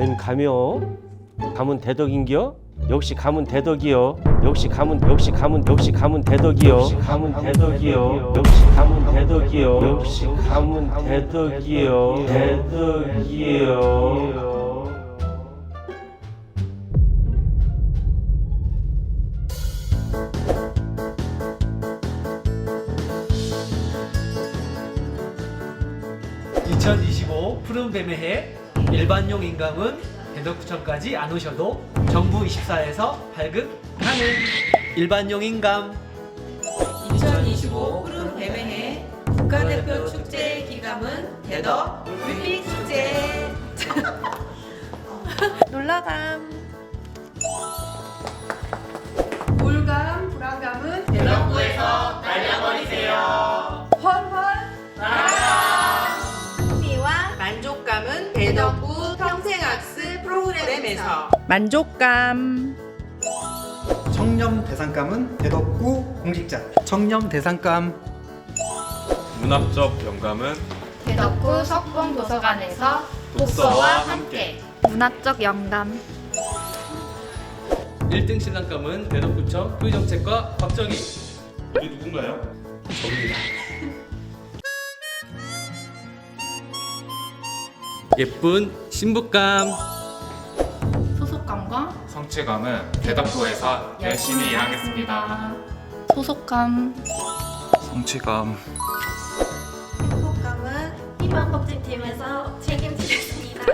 웬 가며? 가문 대덕인겨? 역시 가문 대덕이요. 역시 가문 역시 가문 역시 가문 대덕이요. 역시 가문 대덕이요. 역시 가문 대덕이요. 역시 가문 대덕이요. 대덕이요. 2025 푸른 뱀의 해 일반용 인감은 대덕구청까지 안 오셔도 정부 24에서 발급하는 일반용 인감 2025 푸른 뱀의 국가대표 축제 기감은 대덕 뮤직 축제. 불감 프로그램에서. 만족감. 청렴 대상감은 대덕구 공직자. 청렴 대상감. 문학적 영감은 대덕구 석봉도서관에서 독서와 함께. 문학적 영감. 1등 신랑감은 대덕구청 교육정책과 박정희 이게 누군가요? 접니다. 예쁜 신부감 성취감은 대덕구에서 열심히 일하겠습니다. 소속감. 성취감. 행복감은 희망복지팀에서 책임지겠습니다.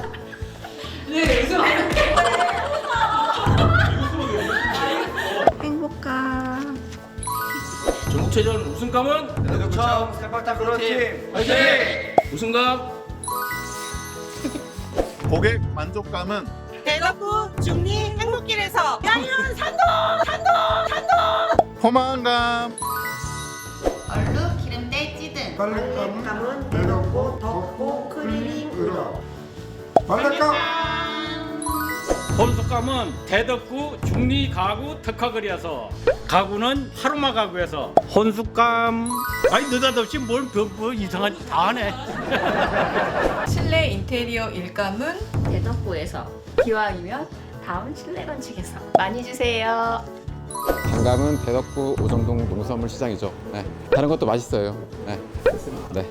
행복감. 전국체전 우승감은? 대덕구청 세팍타크로팀. 우승감? 고객 만족감은 대덕구 중리 행복길에서 양현 포만감. 얼룩 기름때 찌든. 빨랫감은 대덕구 덕구 클리닝 으로 빨랫감. 혼숙감은 대덕구 중리 가구 특화거리여서 가구는 하루마 가구에서 혼숙감. 아니 느닷없이 뭘, 뭐, 뭐 이상한 짓다 하네. 실내 인테리어 일감은 대덕구에서 기왕이면 다음 실내 건축에서 많이 주세요. 단감은 대덕구 오정동 농수산물 시장이죠. 네. 다른 것도 맛있어요. 네. 네.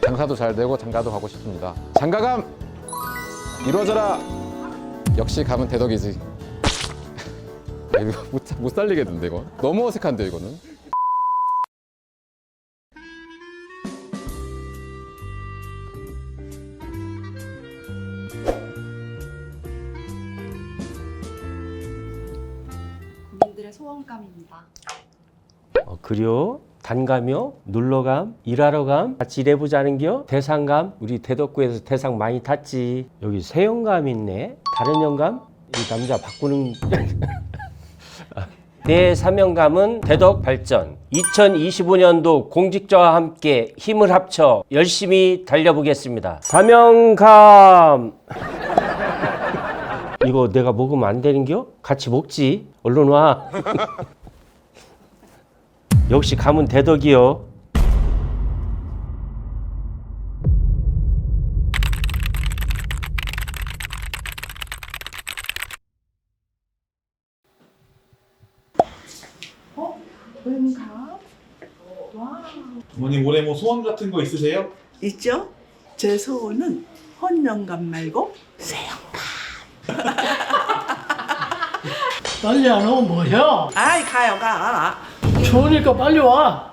장사도 잘 되고 장가도 가고 싶습니다. 장가감 이루어져라. 역시 감은 대덕이지. 아, 이거 못, 못 살리겠는데 이거. 너무 어색한데 이거는. 소원감입니다. 어, 그려 단감이요 놀러감 일하러감 같이 일해보자는겨 대상감 우리 대덕구에서 대상 많이 탔지. 여기 세영감 있네. 다른 영감? 이 남자 바꾸는 내 사명감은 대덕 발전. 2025년도 공직자와 함께 힘을 합쳐 열심히 달려보겠습니다. 사명감 이거 내가 먹으면 안 되는겨? 같이 먹지 얼른 와 역시 가문 대덕이요. 부모님 올해 뭐 소원 같은 거 있으세요? 있죠? 제 소원은 헌영감 말고 빨리 안 오면 뭐야 아이 가요 가. 추우니까 빨리 와